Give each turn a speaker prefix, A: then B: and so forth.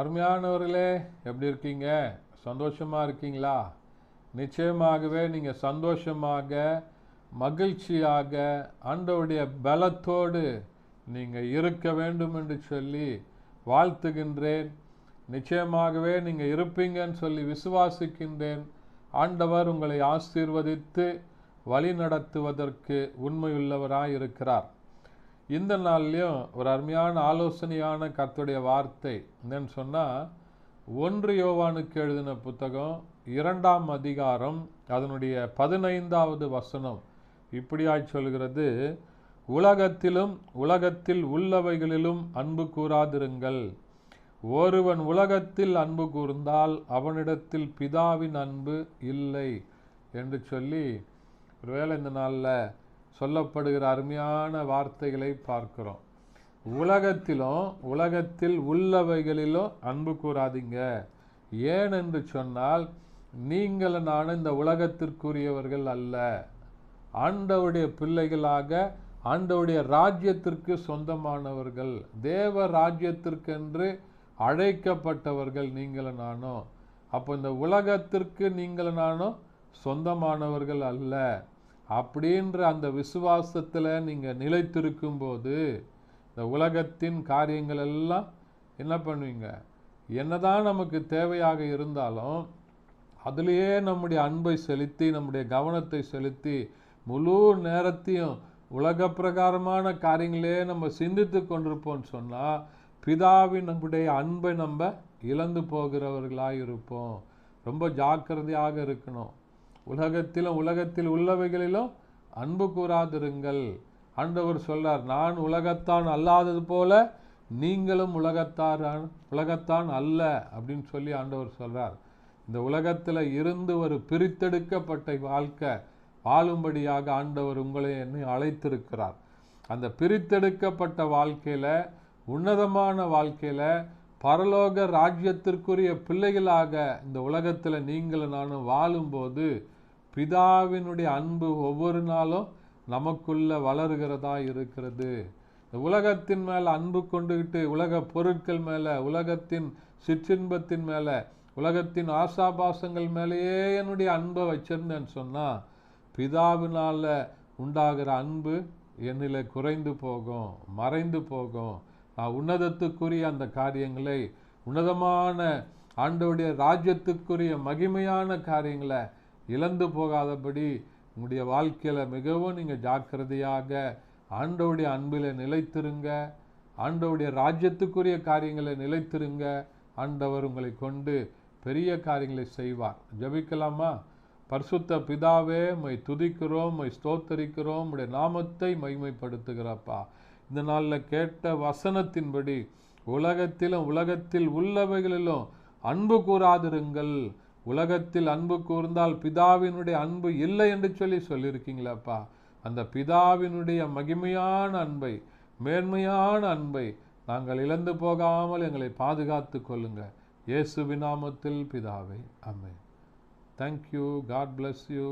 A: அருமையானவர்களே எப்படி இருக்கீங்க? சந்தோஷமாக இருக்கீங்களா? நிச்சயமாகவே நீங்கள் சந்தோஷமாக மகிழ்ச்சியாக ஆண்டவருடைய பலத்தோடு நீங்கள் இருக்க வேண்டும் என்று சொல்லி வாழ்த்துகின்றேன். நிச்சயமாகவே நீங்கள் இருப்பீங்கன்னு சொல்லி விசுவாசிக்கின்றேன். ஆண்டவர் உங்களை ஆசீர்வதித்து வழி நடத்துவதற்கு உண்மையுள்ளவராய் இருக்கிறார் இந்த நாள்லையும் ஒரு அருமையான ஆலோசனையான கர்த்துடைய வார்த்தை என்னன்னு சொன்னால் ஒன்று யோவானுக்கு எழுதின புத்தகம் இரண்டாம் அதிகாரம் அதனுடைய பதினைந்தாவது வசனம். இப்படியாய் சொல்கிறது உலகத்திலும் உலகத்தில் உள்ளவைகளிலும் அன்பு கூறாதிருங்கள். ஒருவன் உலகத்தில் அன்பு கூர்ந்தால் அவனிடத்தில் பிதாவின் அன்பு இல்லை என்று சொல்லி ஒருவேளை இந்த நாளில் சொல்லப்படுகிற அருமையான வார்த்தைகளை பார்க்கிறோம். உலகத்திலும் உலகத்தில் உள்ளவைகளிலும் அன்பு கூறாதீங்க. ஏன் என்று சொன்னால் நீங்கள் நான் இந்த உலகத்திற்குரியவர்கள் அல்ல. ஆண்டவுடைய பிள்ளைகளாக ஆண்டவுடைய ராஜ்யத்திற்கு சொந்தமானவர்கள் தேவ ராஜ்யத்திற்கென்று அழைக்கப்பட்டவர்கள் நீங்கள் நானும். அப்போ இந்த உலகத்திற்கு நீங்கள் நானும் சொந்தமானவர்கள் அல்ல. அப்படின்ற அந்த விசுவாசத்தில் நீங்கள் நிலைத்திருக்கும் போது இந்த உலகத்தின் காரியங்கள் எல்லாம் என்ன பண்ணுவீங்க? என்னதான் நமக்கு தேவையாக இருந்தாலும் அதிலேயே நம்முடைய அன்பை செலுத்தி நம்முடைய கவனத்தை செலுத்தி முழு நேரத்தையும் உலக பிரகாரமான காரியங்களே நம்ம சிந்தித்து கொண்டிருப்போம்னு சொன்னால் பிதாவின் நம்முடைய அன்பை நம்ம இழந்து போகிறவர்களாக இருப்போம் ரொம்ப ஜாக்கிரதையாக இருக்கணும். உலகத்திலும் உலகத்தில் உள்ளவைகளிலும் அன்பு கூறாதிருங்கள். ஆண்டவர் சொல்றார் நான் உலகத்தான் அல்லாதது போல நீங்களும் உலகத்தார் உலகத்தான் அல்ல அப்படின்னு சொல்லி ஆண்டவர் சொல்றார். இந்த உலகத்தில் இருந்து ஒரு பிரித்தெடுக்கப்பட்ட வாழ்க்கை வாழும்படியாக ஆண்டவர் உங்களை என்னை அழைத்திருக்கிறார். அந்த பிரித்தெடுக்கப்பட்ட வாழ்க்கையில் உன்னதமான வாழ்க்கையில் பரலோக ராஜ்யத்திற்குரிய பிள்ளைகளாக இந்த உலகத்தில் நீங்களும் நானும் வாழும்போது பிதாவினுடைய அன்பு ஒவ்வொரு நாளும் நமக்குள்ள வளருகிறதா இருக்கிறது. உலகத்தின் மேலே அன்பு கொண்டுகிட்டு உலக பொருட்கள் மேலே உலகத்தின் சிற்றின்பத்தின் மேலே உலகத்தின் ஆசாபாசங்கள் மேலேயே என்னுடைய அன்பை வச்சிருந்தேன்னு சொன்னால் பிதாவினால் உண்டாகிற அன்பு என்னில் குறைந்து போகும் மறைந்து போகும். நான் உன்னதத்துக்குரிய அந்த காரியங்களை உன்னதமான ஆண்டோடைய ராஜ்யத்துக்குரிய மகிமையான காரியங்களை இழந்து போகாதபடி உங்களுடைய வாழ்க்கையில் மிகவும் நீங்கள் ஜாக்கிரதையாக ஆண்டவுடைய அன்பில் நிலைத்திருங்க. ஆண்டவுடைய ராஜ்யத்துக்குரிய காரியங்களை நிலைத்திருங்க. ஆண்டவர் உங்களை கொண்டு பெரிய காரியங்களை செய்வார். ஜபிக்கலாமா? பரிசுத்த பிதாவே மை துதிக்கிறோம் மை ஸ்தோத்தரிக்கிறோம். உடைய நாமத்தை மைமைப்படுத்துகிறப்பா இந்த நாளில் கேட்ட வசனத்தின்படி உலகத்திலும் உலகத்தில் உள்ளவைகளிலும் அன்பு கூறாதிருங்கள். உலகத்தில் அன்பு கூர்ந்தால் பிதாவினுடைய அன்பு இல்லை என்று சொல்லி சொல்லியிருக்கீங்களப்பா அந்த பிதாவினுடைய மகிமையான அன்பை மேன்மையான அன்பை நாங்கள் இழந்து போகாமல் எங்களை பாதுகாத்து கொள்ளுங்க. இயேசு விநாமத்தில் பிதாவை அம்மே தேங்க்யூ காட் பிளஸ் யூ